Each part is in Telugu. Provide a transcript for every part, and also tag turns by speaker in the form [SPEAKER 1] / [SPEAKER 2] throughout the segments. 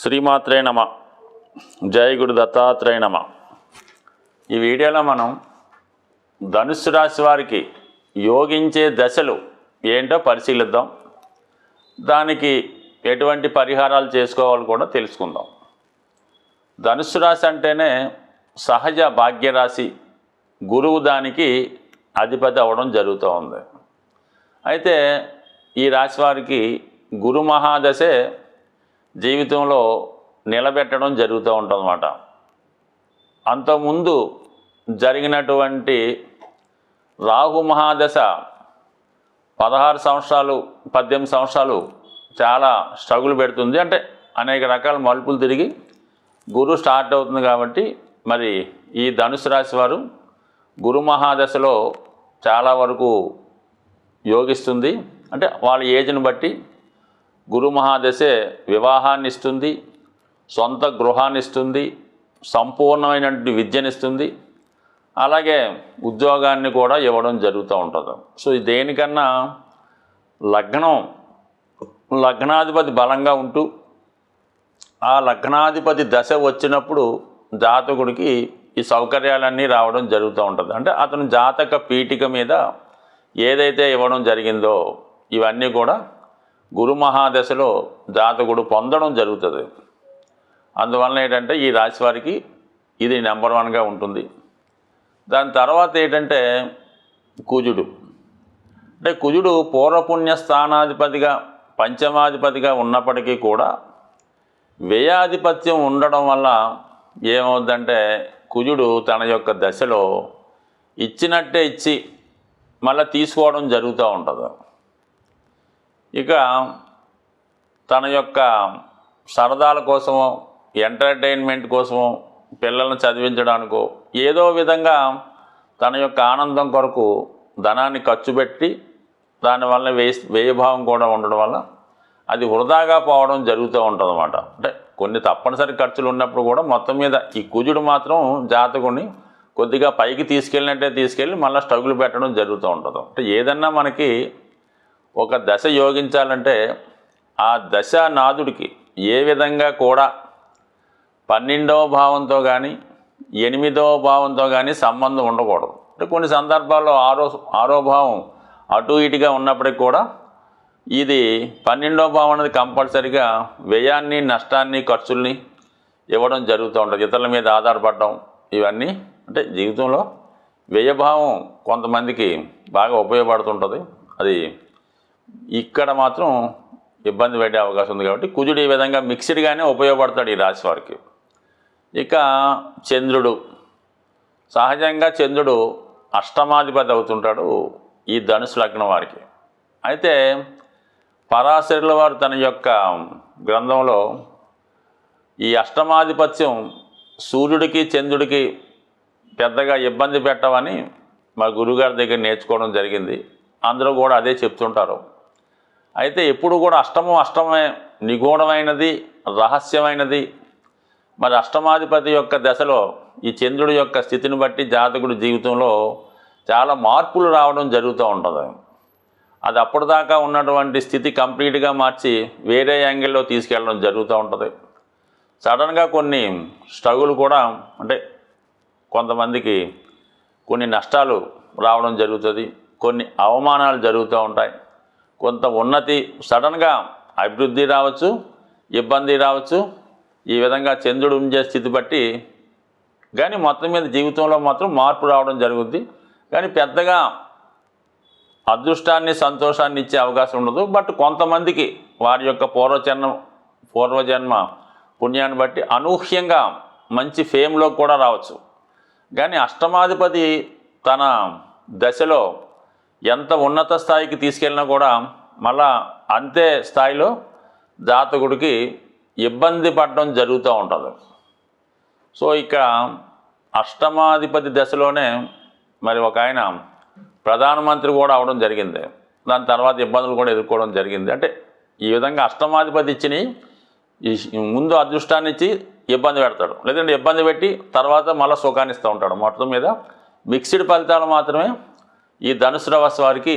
[SPEAKER 1] శ్రీమాత్రే నమ. జయ గురు దత్తాత్రేయ నమ. ఈ వీడియోలో మనం ధనుస్సు రాశి వారికి యోగించే దశలు ఏంటో పరిశీలిద్దాం. దానికి ఎటువంటి పరిహారాలు చేసుకోవాలో కూడా తెలుసుకుందాం. ధనుస్సు రాశి అంటేనే సహజ భాగ్యరాశి గురువు దానికి అధిపతి అవ్వడం జరుగుతూ ఉంది. అయితే ఈ రాశి వారికి గురు మహాదశే జీవితంలో నిలబెట్టడం జరుగుతూ ఉంటుందన్నమాట. అంతకుముందు జరిగినటువంటి రాహు మహాదశ పదహారు సంవత్సరాలు పద్దెనిమిది సంవత్సరాలు చాలా స్ట్రగుల్ పెడుతుంది. అంటే అనేక రకాల మలుపులు తిరిగి గురు స్టార్ట్ అవుతుంది కాబట్టి మరి ఈ ధనుసు రాశి వారు గురు మహాదశలో చాలా వరకు యోగిస్తుంది. అంటే వాళ్ళ ఏజ్ని బట్టి గురు మహాదశే వివాహాన్ని ఇస్తుంది సొంత గృహాన్ని ఇస్తుంది సంపూర్ణమైనటువంటి విద్యనిస్తుంది అలాగే ఉద్యోగాన్ని కూడా ఇవ్వడం జరుగుతూ ఉంటుంది. సో దేనికన్నా లగ్నం లగ్నాధిపతి బలంగా ఉంటూ ఆ లగ్నాధిపతి దశ వచ్చినప్పుడు జాతకుడికి ఈ సౌకర్యాలన్నీ రావడం జరుగుతూ ఉంటుంది. అంటే అతను జాతక పీఠిక మీద ఏదైతే ఇవ్వడం జరిగిందో ఇవన్నీ కూడా గురు మహాదశలో జాతకుడు పొందడం జరుగుతుంది. అందువలన ఏంటంటే ఈ రాశి వారికి ఇది నెంబర్ వన్గా ఉంటుంది. దాని తర్వాత ఏంటంటే కుజుడు. అంటే కుజుడు పూర్వపుణ్య స్థానాధిపతిగా పంచమాధిపతిగా ఉన్నప్పటికీ కూడా వ్యయాధిపత్యం ఉండడం వల్ల ఏమవుద్దంటే కుజుడు తన యొక్క దశలో ఇచ్చినట్టే ఇచ్చి మళ్ళీ తీసుకోవడం జరుగుతూ ఉంటుంది. ఇక తన యొక్క సరదాల కోసమో ఎంటర్టైన్మెంట్ కోసమో పిల్లల్ని చదివించడానికో ఏదో విధంగా తన యొక్క ఆనందం కొరకు ధనాన్ని ఖర్చు పెట్టి దానివల్ల వ్యయ వ్యయభావం కూడా ఉండడం వల్ల అది వృధాగా పోవడం జరుగుతూ ఉంటుంది అనమాట అంటే కొన్ని తప్పనిసరి ఖర్చులు ఉన్నప్పుడు కూడా మొత్తం మీద ఈ కుజుడు మాత్రం జాతకుని కొద్దిగా పైకి తీసుకెళ్ళినట్టే తీసుకెళ్ళి మళ్ళీ స్టగులు పెట్టడం జరుగుతూ ఉంటుంది. అంటే ఏదన్నా మనకి ఒక దశ యోగించాలంటే ఆ దశ నాదుడికి ఏ విధంగా కూడా పన్నెండవ భావంతో కానీ ఎనిమిదవ భావంతో కానీ సంబంధం ఉండకూడదు. అంటే కొన్ని సందర్భాల్లో ఆరో ఆరో భావం అటు ఇటుగా ఉన్నప్పటికి కూడా ఇది పన్నెండవ భావం అనేది కంపల్సరిగా వ్యయాన్ని నష్టాన్ని ఖర్చుల్ని ఇవ్వడం జరుగుతూ ఉంటుంది. ఇతరుల మీద ఆధారపడడం ఇవన్నీ అంటే జీవితంలో వ్యయభావం కొంతమందికి బాగా ఉపయోగపడుతుంటుంది. అది ఇక్కడ మాత్రం ఇబ్బంది పెట్టే అవకాశం ఉంది కాబట్టి కుజుడు ఈ విధంగా మిక్స్డ్గానే ఉపయోగపడతాడు ఈ రాశి వారికి. ఇక చంద్రుడు. సహజంగా చంద్రుడు అష్టమాధిపతి అవుతుంటాడు ఈ ధనుసు లగ్నం వారికి. అయితే పరాశరుల వారు తన యొక్క గ్రంథంలో ఈ అష్టమాధిపత్యం సూర్యుడికి చంద్రుడికి పెద్దగా ఇబ్బంది పెట్టవని మా గురుగారి దగ్గర నేర్చుకోవడం జరిగింది. అందరూ కూడా అదే చెప్తుంటారు. అయితే ఎప్పుడు కూడా అష్టమం అష్టమే నిగూఢమైనది రహస్యమైనది. మరి అష్టమాధిపతి యొక్క దశలో ఈ చంద్రుడి యొక్క స్థితిని బట్టి జాతకుడి జీవితంలో చాలా మార్పులు రావడం జరుగుతూ ఉంటుంది. అది అప్పటిదాకా ఉన్నటువంటి స్థితి కంప్లీట్గా మార్చి వేరే యాంగిల్లో తీసుకెళ్ళడం జరుగుతూ ఉంటుంది. సడన్గా కొన్ని స్ట్రగుల్ కూడా అంటే కొంతమందికి కొన్ని నష్టాలు రావడం జరుగుతుంది కొన్ని అవమానాలు జరుగుతూ ఉంటాయి. కొంత ఉన్నతి సడన్గా అభివృద్ధి రావచ్చు ఇబ్బంది రావచ్చు ఈ విధంగా చంద్రుడు ఉండే స్థితి బట్టి. కానీ మొత్తం మీద జీవితంలో మాత్రం మార్పు రావడం జరుగుద్ది. కానీ పెద్దగా అదృష్టాన్ని సంతోషాన్ని ఇచ్చే అవకాశం ఉండదు. బట్ కొంతమందికి వారి యొక్క పూర్వజన్మ పూర్వజన్మ పుణ్యాన్ని బట్టి అనూహ్యంగా మంచి ఫేమ్లో కూడా రావచ్చు. కానీ అష్టమాధిపతి తన దశలో ఎంత ఉన్నత స్థాయికి తీసుకెళ్ళినా కూడా మళ్ళా అంతే స్థాయిలో జాతకుడికి ఇబ్బంది పడడం జరుగుతూ ఉంటుంది. సో ఇక్కడ అష్టమాధిపతి దశలోనే మరి ఒక ఆయన ప్రధానమంత్రి కూడా అవడం జరిగింది. దాని తర్వాత ఇబ్బందులు కూడా ఎదుర్కోవడం జరిగింది. అంటే ఈ విధంగా అష్టమాధిపతి ఇచ్చిని ముందు అదృష్టాన్ని ఇచ్చి ఇబ్బంది పెడతాడు. లేదంటే ఇబ్బంది పెట్టి తర్వాత మళ్ళీ సుఖాన్ని ఇస్తూ ఉంటాడు. మొత్తం మీద మిక్స్డ్ ఫలితాలు మాత్రమే ఈ ధనుసు రవస్ వారికి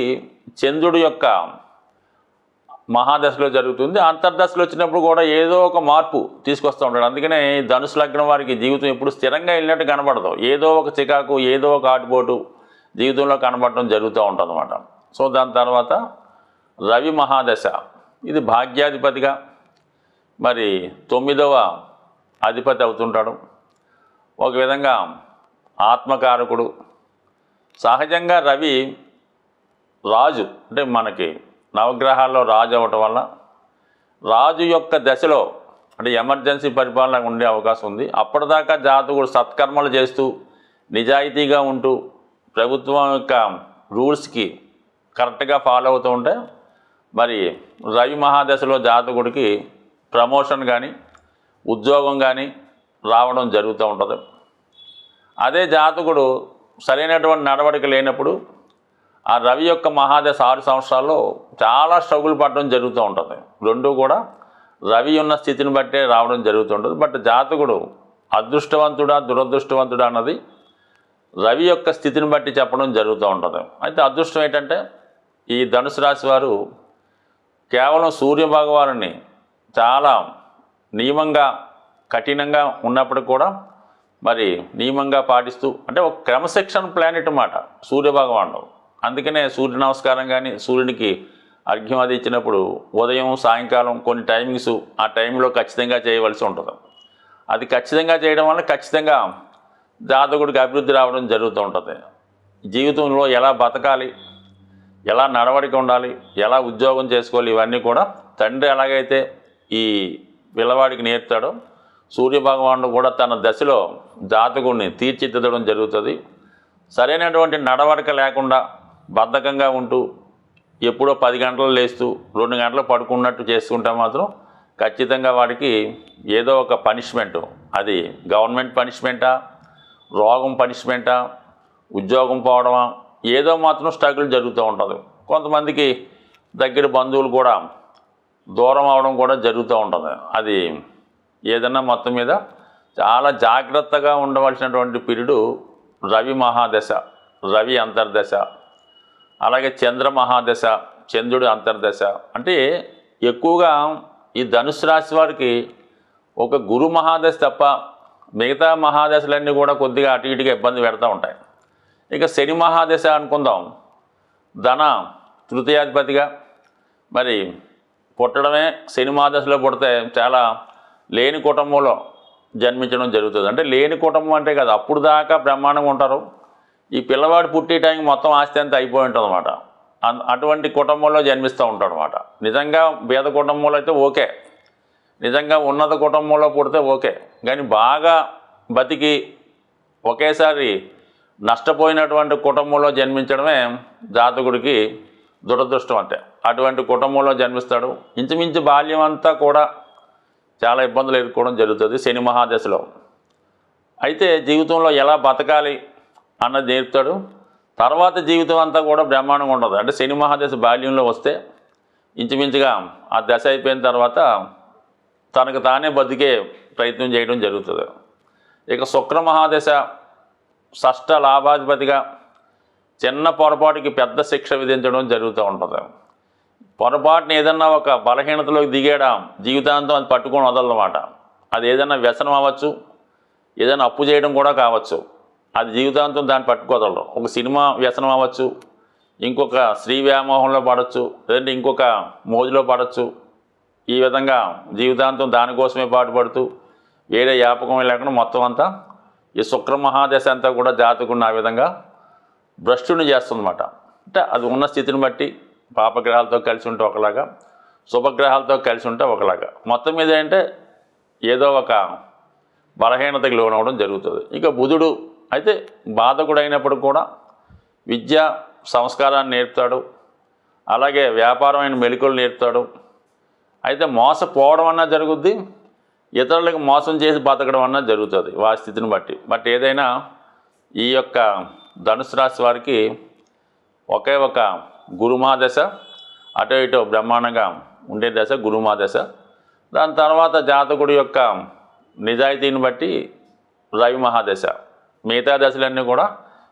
[SPEAKER 1] చంద్రుడి యొక్క మహాదశలో జరుగుతుంది. అంతర్దశలో వచ్చినప్పుడు కూడా ఏదో ఒక మార్పు తీసుకొస్తూ ఉంటాడు. అందుకనే ధనుసు లగ్నం వారికి జీవితం ఎప్పుడు స్థిరంగా వెళ్ళినట్టు కనబడదు. ఏదో ఒక చికాకు ఏదో ఒక ఆటుపోటు జీవితంలో కనబడటం జరుగుతూ ఉంటుంది అనమాట సో దాని తర్వాత రవి మహాదశ. ఇది భాగ్యాధిపతిగా మరి తొమ్మిదవ అధిపతి అవుతుంటాడు. ఒక విధంగా ఆత్మకారకుడు. సహజంగా రవి రాజు అంటే మనకి నవగ్రహాల్లో రాజు అవ్వటం వల్ల రాజు యొక్క దశలో అంటే ఎమర్జెన్సీ పరిపాలన ఉండే అవకాశం ఉంది. అప్పటిదాకా జాతకుడు సత్కర్మలు చేస్తూ నిజాయితీగా ఉంటూ ప్రభుత్వం యొక్క రూల్స్కి కరెక్ట్గా ఫాలో అవుతూ ఉంటే మరి రవి మహాదశలో జాతకుడికి ప్రమోషన్ కానీ ఉద్యోగం కానీ రావడం జరుగుతూ ఉంటుంది. అదే జాతకుడు సరైనటువంటి నడవడిక లేనప్పుడు ఆ రవి యొక్క మహాదశ ఆరు సంవత్సరాల్లో చాలా స్ట్రగుల్ పడడం జరుగుతూ ఉంటుంది. రెండు కూడా రవి ఉన్న స్థితిని బట్టే రావడం జరుగుతుంటుంది బట్ జాతకుడు అదృష్టవంతుడా దురదృష్టవంతుడా అన్నది రవి యొక్క స్థితిని బట్టి చెప్పడం జరుగుతూ ఉంటుంది. అయితే అదృష్టం ఏంటంటే ఈ ధనుసు రాశి వారు కేవలం సూర్య భగవానుని చాలా నియమంగా కఠినంగా ఉన్నప్పటికి కూడా మరి నియమంగా పాటిస్తూ అంటే ఒక క్రమశిక్షణ ప్లానెట్ అన్నమాట సూర్యభగవానుడు అందుకనే సూర్య నమస్కారం కానీ సూర్యునికి అర్ఘ్యం అది ఇచ్చినప్పుడు ఉదయం సాయంకాలం కొన్ని టైమింగ్స్ ఆ టైంలో ఖచ్చితంగా చేయవలసి ఉంటుంది. అది ఖచ్చితంగా చేయడం వల్ల ఖచ్చితంగా జాతకుడికి అభివృద్ధి రావడం జరుగుతూ ఉంటుంది. జీవితంలో ఎలా బతకాలి ఎలా నడవడిక ఉండాలి ఎలా ఉద్యోగం చేసుకోవాలి ఇవన్నీ కూడా తండ్రి ఎలాగైతే ఈ పిల్లవాడికి నేర్పుతాడో సూర్యభగవానుడు కూడా తన దశలో జాతకుడిని తీర్చిదిద్దడం జరుగుతుంది. సరైనటువంటి నడవడిక లేకుండా బద్ధకంగా ఉంటూ ఎప్పుడో పది గంటలు లేస్తూ రెండు గంటలు పడుకున్నట్టు చేసుకుంటే మాత్రం ఖచ్చితంగా వాడికి ఏదో ఒక పనిష్మెంట్. అది గవర్నమెంట్ పనిష్మెంటా రోగం పనిష్మెంటా ఉద్యోగం పోవడమా ఏదో మాత్రం స్ట్రగుల్ జరుగుతూ ఉంటుంది. కొంతమందికి దగ్గర బంధువులు కూడా దూరం అవడం కూడా జరుగుతూ ఉంటుంది. అది ఏదన్నా మొత్తం మీద చాలా జాగ్రత్తగా ఉండవలసినటువంటి పీరియడు రవి మహాదశ రవి అంతర్దశ. అలాగే చంద్ర మహాదశ చంద్రుడి అంతర్దశ. అంటే ఎక్కువగా ఈ ధనుసు రాశి వారికి ఒక గురు మహాదశ తప్ప మిగతా మహాదశలన్నీ కూడా కొద్దిగా అటు ఇటుగా ఇబ్బంది పెడతా ఉంటాయి. ఇక శని మహాదశ అనుకుందాం. ధన తృతీయాధిపతిగా. మరి పుట్టడమే శని మహాదశలో పుడితే చాలా లేని కుటుంబంలో జన్మించడం జరుగుతుంది. అంటే లేని కుటుంబం అంటే కదా అప్పుడు దాకా బ్రహ్మాండంగా ఉంటారు. ఈ పిల్లవాడు పుట్టే టైం మొత్తం ఆస్తి అంతా అయిపోయి ఉంటుంది అనమాట అటువంటి కుటుంబంలో జన్మిస్తూ ఉంటాడు అనమాట నిజంగా పేద కుటుంబంలో అయితే ఓకే. నిజంగా ఉన్నత కుటుంబంలో పుడితే ఓకే. కానీ బాగా బతికి ఒకేసారి నష్టపోయినటువంటి కుటుంబంలో జన్మించడమే జాతకుడికి దురదృష్టం అంటే. అటువంటి కుటుంబంలో జన్మిస్తాడు. ఇంచుమించు బాల్యం అంతా కూడా చాలా ఇబ్బందులు ఎదుర్కోవడం జరుగుతుంది శని మహాదశలో. అయితే జీవితంలో ఎలా బతకాలి? అన్నది నేర్పుతాడు. తర్వాత జీవితం అంతా కూడా బ్రహ్మాండంగా ఉండదు అంటే శని మహాదశ బాల్యంలో వస్తే ఇంచుమించుగా ఆ దశ అయిపోయిన తర్వాత తనకు తానే బతికే ప్రయత్నం చేయడం జరుగుతుంది. ఇక శుక్ర మహాదశ షష్ట లాభాధిపతిగా చిన్న పొరపాటుకి పెద్ద శిక్ష విధించడం జరుగుతూ ఉంటుంది. పొరపాటున ఏదన్నా ఒక బలహీనతలోకి దిగేయడం జీవితాంతం అది పట్టుకొని వదలన్నమాట అది ఏదైనా వ్యసనం అవ్వచ్చు ఏదైనా అప్పు చేయడం కూడా కావచ్చు. అది జీవితాంతం దాన్ని పట్టుకోదలరు ఒక సినిమా వ్యసనం అవ్వచ్చు ఇంకొక స్త్రీ వ్యామోహంలో పడవచ్చు లేదంటే ఇంకొక మోజులో పడవచ్చు ఈ విధంగా జీవితాంతం దానికోసమే పాటుపడుతూ వేరే వ్యాపకం లేకుండా మొత్తం అంతా ఈ శుక్ర మహాదశ అంతా కూడా జాతకుండా ఆ విధంగా భ్రష్టుని చేస్తుందన్నమాట. అంటే అది ఉన్న స్థితిని బట్టి పాపగ్రహాలతో కలిసి ఉంటే ఒకలాగా శుభగ్రహాలతో కలిసి ఉంటే ఒకలాగా. మొత్తం మీద ఏంటంటే ఏదో ఒక బలహీనతకి లోనవడం జరుగుతుంది. ఇక బుధుడు అయితే బాధకుడు అయినప్పుడు కూడా విద్య సంస్కారాన్ని నేర్పుతాడు అలాగే వ్యాపారమైన మెలకులు నేర్పుతాడు. అయితే మోసపోవడం అన్నా జరుగుద్ది ఇతరులకు మోసం చేసి బతకడం అన్నా జరుగుతుంది వారి స్థితిని బట్టి. బట్ ఏదైనా ఈ యొక్క ధనుసు రాశి వారికి ఒకే ఒక గురుమాదశ అటు ఇటు బ్రహ్మాండంగా ఉండే దశ గురుమాదశ దాని తర్వాత జాతకుడి యొక్క నిజాయితీని బట్టి రవి మహాదశ మిగతా దశలన్నీ కూడా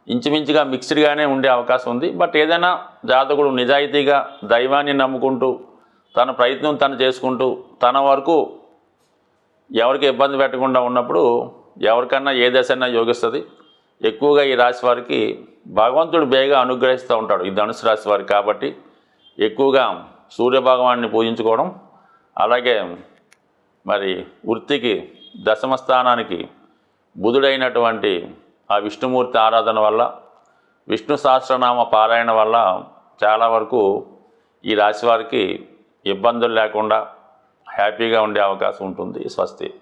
[SPEAKER 1] ఇంచుమించుగా మిక్స్డ్గానే ఉండే అవకాశం ఉంది. బట్ ఏదైనా జాతకుడు నిజాయితీగా దైవాన్ని నమ్ముకుంటూ తన ప్రయత్నం తను చేసుకుంటూ తన వరకు ఎవరికి ఇబ్బంది పెట్టకుండా ఉన్నప్పుడు ఎవరికన్నా ఏ దశైనా యోగిస్తుంది. ఎక్కువగా ఈ రాశి వారికి భగవంతుడు బేగా అనుగ్రహిస్తూ ఉంటాడు. ఈ ధనుసు రాశి వారికి కాబట్టి ఎక్కువగా సూర్యభగవాన్ని పూజించుకోవడం అలాగే మరి వృత్తికి దశమ స్థానానికి బుధుడైనటువంటి ఆ విష్ణుమూర్తి ఆరాధన వల్ల విష్ణు సహస్రనామ పారాయణ వల్ల చాలా వరకు ఈ రాశి వారికి ఇబ్బందులు లేకుండా హ్యాపీగా ఉండే అవకాశం ఉంటుంది స్వస్తి.